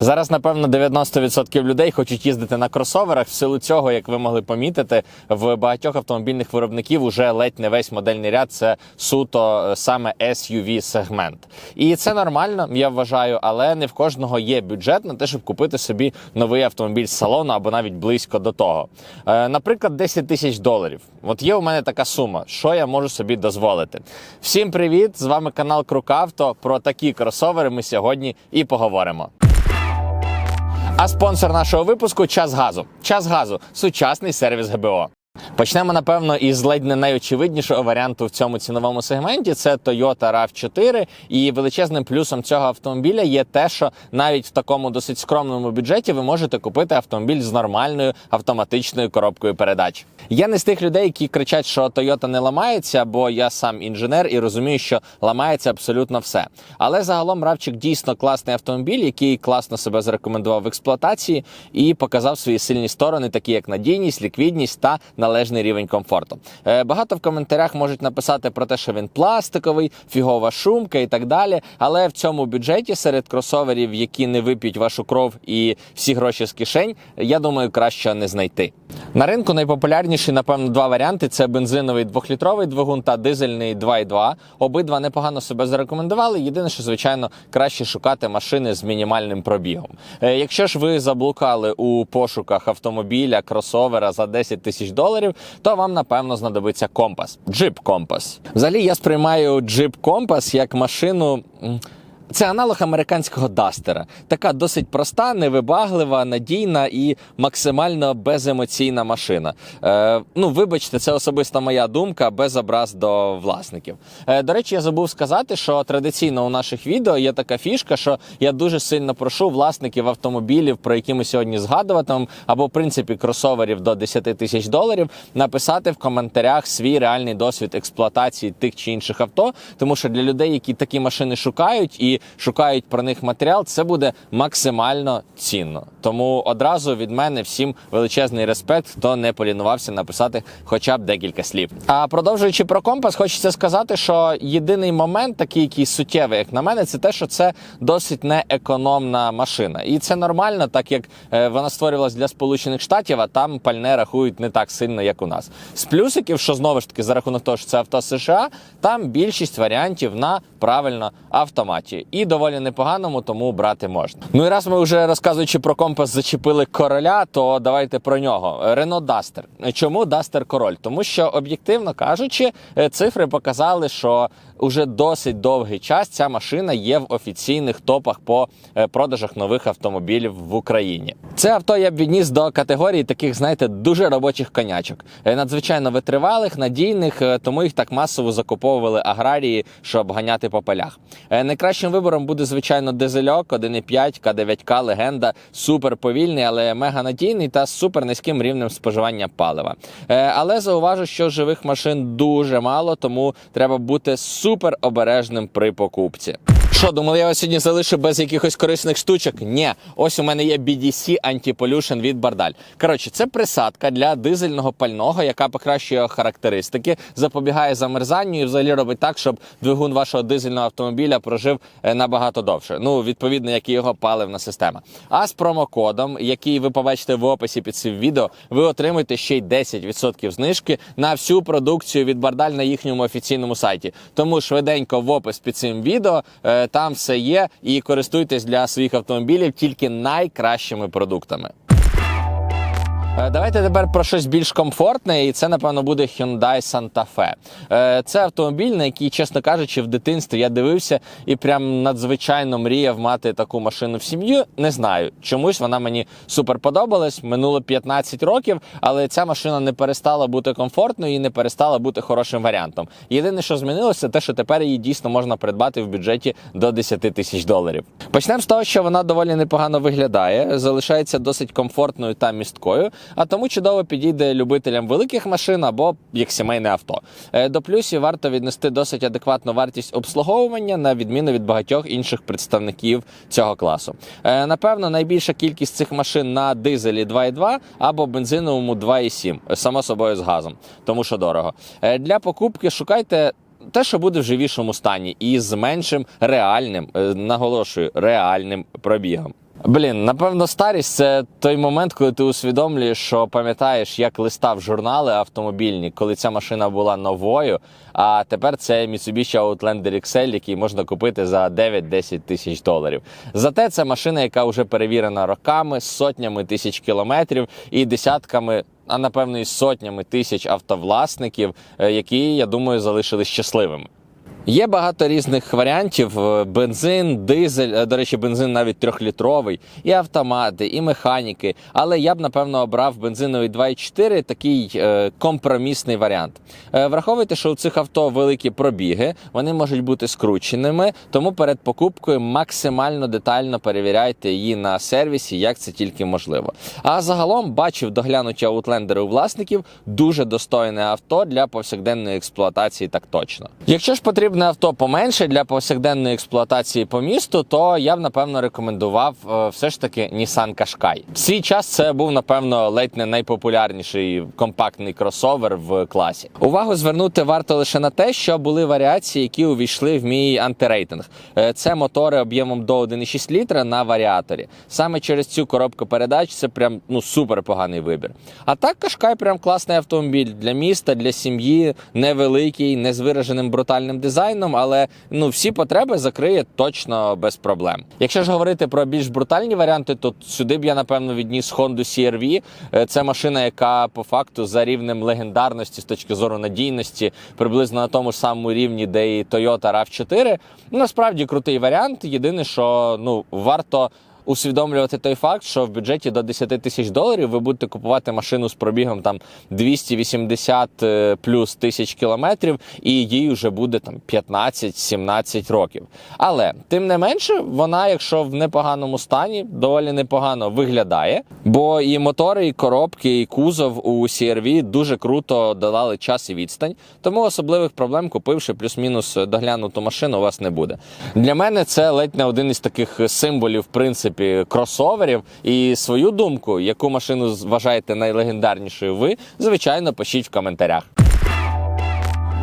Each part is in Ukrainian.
Зараз, напевно, 90% людей хочуть їздити на кросоверах. В силу цього, як ви могли помітити, в багатьох автомобільних виробників уже ледь не весь модельний ряд це суто е, саме SUV сегмент. І це нормально, я вважаю, але не в кожного є бюджет на те, щоб купити собі новий автомобіль з салону або навіть близько до того. Е, Наприклад, 10 тисяч доларів. От є у мене така сума, що я можу собі дозволити. Всім привіт! З вами канал Крукавто. Про такі кросовери ми сьогодні і поговоримо. А спонсор нашого випуску час газу. Час газу сучасний сервіс ГБО. Почнемо, напевно, із ледь не найочевиднішого варіанту в цьому ціновому сегменті. Це Toyota RAV4. І величезним плюсом цього автомобіля є те, що навіть в такому досить скромному бюджеті ви можете купити автомобіль з нормальною автоматичною коробкою передач. Я не з тих людей, які кричать, що Toyota не ламається, бо я сам інженер і розумію, що ламається абсолютно все. Але загалом Равчик дійсно класний автомобіль, який класно себе зарекомендував в експлуатації і показав свої сильні сторони, такі як надійність, ліквідність та належний рівень комфорту. Е, Багато в коментарях можуть написати про те, що він пластиковий, фігова шумка і так далі. Але в цьому бюджеті серед кросоверів, які не вип'ють вашу кров і всі гроші з кишень, я думаю, краще не знайти. На ринку найпопулярніші, напевно, два варіанти: це бензиновий двохлітровий двигун та дизельний 2.2. Обидва непогано себе зарекомендували. Єдине, що звичайно краще шукати машини з мінімальним пробігом. Е, Якщо ж ви заблукали у пошуках автомобіля, кросовера за 10 тисяч доларів, то вам напевно знадобиться компас. Джип компас. Взагалі я сприймаю джип компас як машину. Це аналог американського дастера. Така досить проста, невибаглива, надійна і максимально беземоційна машина. Е, ну, вибачте, це особиста моя думка, без образ до власників. Е, до речі, я забув сказати, що традиційно у наших відео є така фішка, що я дуже сильно прошу власників автомобілів, про які ми сьогодні згадуватимемо, або в принципі кросоверів до 10 тисяч доларів, написати в коментарях свій реальний досвід експлуатації тих чи інших авто, тому що для людей, які такі машини шукають і шукають про них матеріал, це буде максимально цінно. Тому одразу від мене всім величезний респект, хто не полінувався написати хоча б декілька слів. А продовжуючи про компас, хочеться сказати, що єдиний момент, такий який суттєвий, як на мене, це те, що це досить неекономна машина, і це нормально, так як е, вона створювалась для Сполучених Штатів, а там пальне рахують не так сильно, як у нас. З плюсиків, що знову ж таки за рахунок того, що це авто США, там більшість варіантів на правильно автоматі і доволі непоганому, тому брати можна. Ну і раз ми вже розказуючи про компас, зачепили короля, то давайте про нього. Рено Дастер. Чому Дастер король? Тому що об'єктивно кажучи, е, цифри показали, що уже досить довгий час ця машина є в офіційних топах по е, продажах нових автомобілів в Україні. Це авто я б відніс до категорії таких, знаєте, дуже робочих конячок, Е, надзвичайно витривалих, надійних, е, тому їх так масово закуповували аграрії, щоб ганяти по полях. Найкращим вибором буде звичайно дизельок 1.5 К9К легенда, супер повільний, але мега надійний та з супер низьким рівнем споживання палива. Але зауважу, що живих машин дуже мало, тому треба бути супер обережним при покупці. Що, думали, я вас сьогодні залишу без якихось корисних штучок? Ні, ось у мене є BDC Anti-Pollution від Бардаль. Коротше, це присадка для дизельного пального, яка покращує характеристики, запобігає замерзанню і взагалі робить так, щоб двигун вашого дизельного автомобіля прожив е, набагато довше. Ну, відповідно, як і його паливна система. А з промокодом, який ви побачите в описі під цим відео, ви отримаєте ще й 10% знижки на всю продукцію від Бардаль на їхньому офіційному сайті. Тому швиденько в опис під цим відео. Там все є, і користуйтесь для своїх автомобілів тільки найкращими продуктами. Е, Давайте тепер про щось більш комфортне, і це, напевно, буде Hyundai Santa Fe. Е, Це автомобіль, на який, чесно кажучи, в дитинстві я дивився і прям надзвичайно мріяв мати таку машину в сім'ю. Не знаю, чомусь вона мені супер подобалась. Минуло 15 років, але ця машина не перестала бути комфортною і не перестала бути хорошим варіантом. Єдине, що змінилося, те, що тепер її дійсно можна придбати в бюджеті до 10 тисяч доларів. Почнемо з того, що вона доволі непогано виглядає, залишається досить комфортною та місткою а тому чудово підійде любителям великих машин або як сімейне авто. Е, До плюсів варто віднести досить адекватну вартість обслуговування на відміну від багатьох інших представників цього класу. Е, Напевно, найбільша кількість цих машин на дизелі 2.2 або бензиновому 2.7, е, само собою з газом, тому що дорого. Для покупки шукайте. Те, що буде в живішому стані, і з меншим реальним, наголошую, реальним пробігом. Блін, напевно, старість це той момент, коли ти усвідомлюєш, що пам'ятаєш, як листав журнали автомобільні, коли ця машина була новою. А тепер це Mitsubishi Outlander XL, який можна купити за 9-10 тисяч доларів. Зате це машина, яка вже перевірена роками, сотнями тисяч кілометрів і десятками. А напевно, і сотнями тисяч автовласників, е, які я думаю залишились щасливими. Є багато різних варіантів: е, бензин, дизель, е, до речі, бензин навіть трьохлітровий, і автомати, і механіки. Але я б напевно обрав бензиновий 2.4, такий е, компромісний варіант. Е, враховуйте, що у цих авто великі пробіги, вони можуть бути скрученими, тому перед покупкою максимально детально перевіряйте її на сервісі, як це тільки можливо. А загалом бачив доглянуті аутлендери у власників дуже достойне авто для повсякденної експлуатації, так точно. Якщо ж потрібне авто поменше для повсякденної експлуатації по місту, то я б напевно рекомендував е, все ж таки Nissan Qashqai. В свій час це був напевно ледь не найпопулярніший компактний кросовер в класі. Увагу звернути варто лише на те, що були варіації, які увійшли в мій антирейтинг. Е, Це мотори об'ємом до 1,6 літра на варіаторі. Саме через цю коробку передач це прям ну супер поганий вибір. А так Qashqai прям класний автомобіль для міста, для сім'ї, невеликий, не з вираженим брутальним дизайном, але ну всі потреби закриє точно без проблем. Якщо ж говорити про більш брутальні варіанти, то сюди б я напевно відніс Honda CR-V. Е, Це машина, яка по факту за рівнем легендарності з точки зору надійності, приблизно на тому ж самому рівні, де і Toyota RAV4. Ну, Насправді крутий варіант. Єдине, що ну варто. Усвідомлювати той факт, що в бюджеті до 10 тисяч доларів ви будете купувати машину з пробігом там 280 е, плюс тисяч кілометрів, і їй вже буде там 15-17 років. Але тим не менше, вона, якщо в непоганому стані, доволі непогано виглядає. Бо і мотори, і коробки, і кузов у CR-V дуже круто долали час і відстань. Тому особливих проблем, купивши плюс-мінус доглянуту машину, у вас не буде. Для мене це ледь не один із таких символів, в принципі, кросоверів. І свою думку, яку машину вважаєте найлегендарнішою, ви звичайно пишіть в коментарях.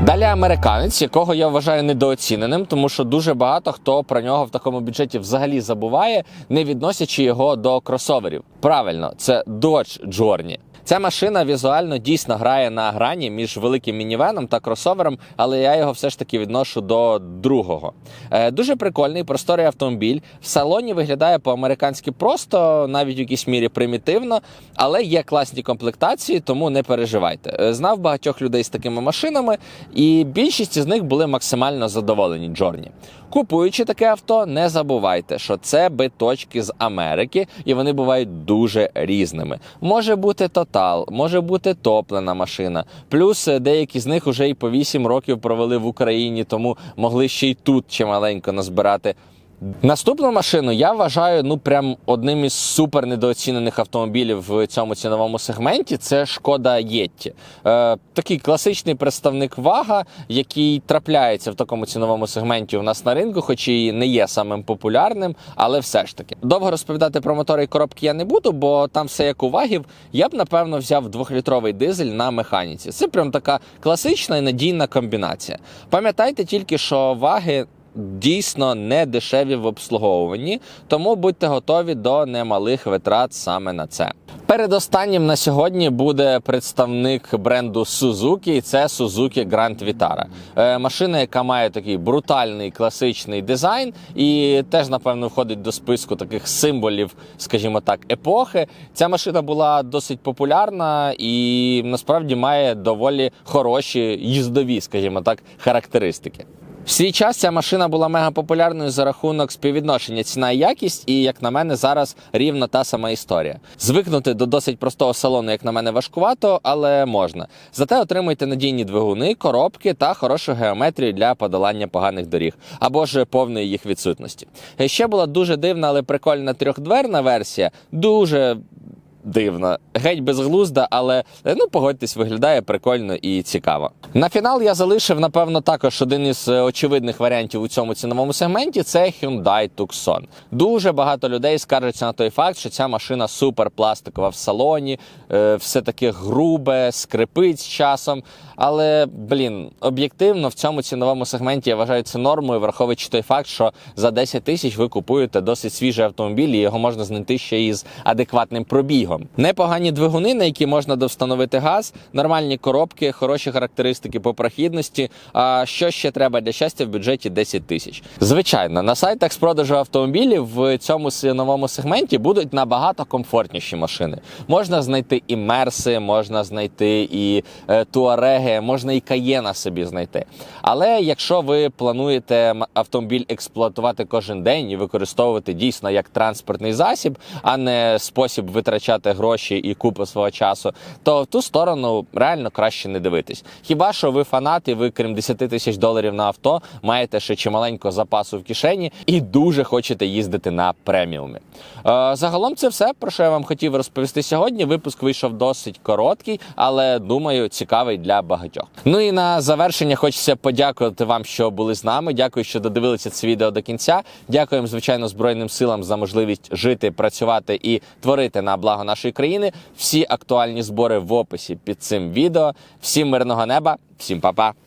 Далі американець, якого я вважаю недооціненим, тому що дуже багато хто про нього в такому бюджеті взагалі забуває, не відносячи його до кросоверів. Правильно, це Dodge Journey. Ця машина візуально дійсно грає на грані між великим мінівеном та кросовером, але я його все ж таки відношу до другого. Е, дуже прикольний, просторий автомобіль. В салоні виглядає по-американськи просто, навіть в якійсь мірі примітивно, але є класні комплектації, тому не переживайте. Е, знав багатьох людей з такими машинами, і більшість з них були максимально задоволені Джорні. Купуючи таке авто, не забувайте, що це биточки з Америки, і вони бувають дуже різними. Може бути Тотал, може бути топлена машина. Плюс е, деякі з них вже і по 8 років провели в Україні, тому могли ще й тут чималенько назбирати. Наступну машину я вважаю ну прям одним із супер недооцінених автомобілів в цьому ціновому сегменті. Це шкода Єтті. Е, такий класичний представник вага, який трапляється в такому ціновому сегменті у нас на ринку, хоч і не є самим популярним, але все ж таки довго розповідати про мотори і коробки я не буду, бо там все як у вагів. Я б напевно взяв двохлітровий дизель на механіці. Це прям така класична і надійна комбінація. Пам'ятайте тільки, що ваги дійсно не дешеві в обслуговуванні, тому будьте готові до немалих витрат саме на це. Передостаннім на сьогодні буде представник бренду Suzuki, і це Suzuki Grand Vitara. Е, машина, яка має такий брутальний класичний дизайн, і теж, напевно, входить до списку таких символів, скажімо так, епохи. Ця машина була досить популярна і насправді має доволі хороші їздові, скажімо так, характеристики. В свій час ця машина була мега популярною за рахунок співвідношення ціна і якість, і як на мене, зараз рівно та сама історія. Звикнути до досить простого салону, як на мене, важкувато, але можна. Зате отримуйте надійні двигуни, коробки та хорошу геометрію для подолання поганих доріг або ж повної їх відсутності. Ще була дуже дивна, але прикольна трьохдверна версія. Дуже дивно, геть безглузда, але е, ну погодьтесь, виглядає прикольно і цікаво. На фінал я залишив, напевно, також один із е, очевидних варіантів у цьому ціновому сегменті це Hyundai Tucson. Дуже багато людей скаржаться на той факт, що ця машина супер пластикова в салоні, е, все таке грубе, скрипить з часом. Але блін, об'єктивно в цьому ціновому сегменті я вважаю це нормою, враховуючи той факт, що за 10 тисяч ви купуєте досить свіжий автомобіль, і його можна знайти ще із адекватним пробігом. Непогані двигуни, на які можна довстановити газ, нормальні коробки, хороші характеристики по прохідності. А що ще треба для щастя в бюджеті 10 тисяч? Звичайно, на сайтах з продажу автомобілів в цьому ціновому сегменті будуть набагато комфортніші машини. Можна знайти і мерси, можна знайти і е, туареги, можна і каєна собі знайти. Але якщо ви плануєте автомобіль експлуатувати кожен день і використовувати дійсно як транспортний засіб, а не спосіб витрачати гроші і купу свого часу, то в ту сторону реально краще не дивитись. Хіба що ви фанат, і ви крім 10 тисяч доларів на авто, маєте ще чималенько запасу в кишені і дуже хочете їздити на преміумі. Е, загалом це все, про що я вам хотів розповісти сьогодні. Випуск вийшов досить короткий, але думаю, цікавий для багатьох. Ну і на завершення хочеться подякувати вам, що були з нами. Дякую, що додивилися це відео до кінця. Дякуємо, звичайно, Збройним силам за можливість жити, працювати і творити на благо нашої країни. Всі актуальні збори в описі під цим відео. Всім мирного неба, всім па-па!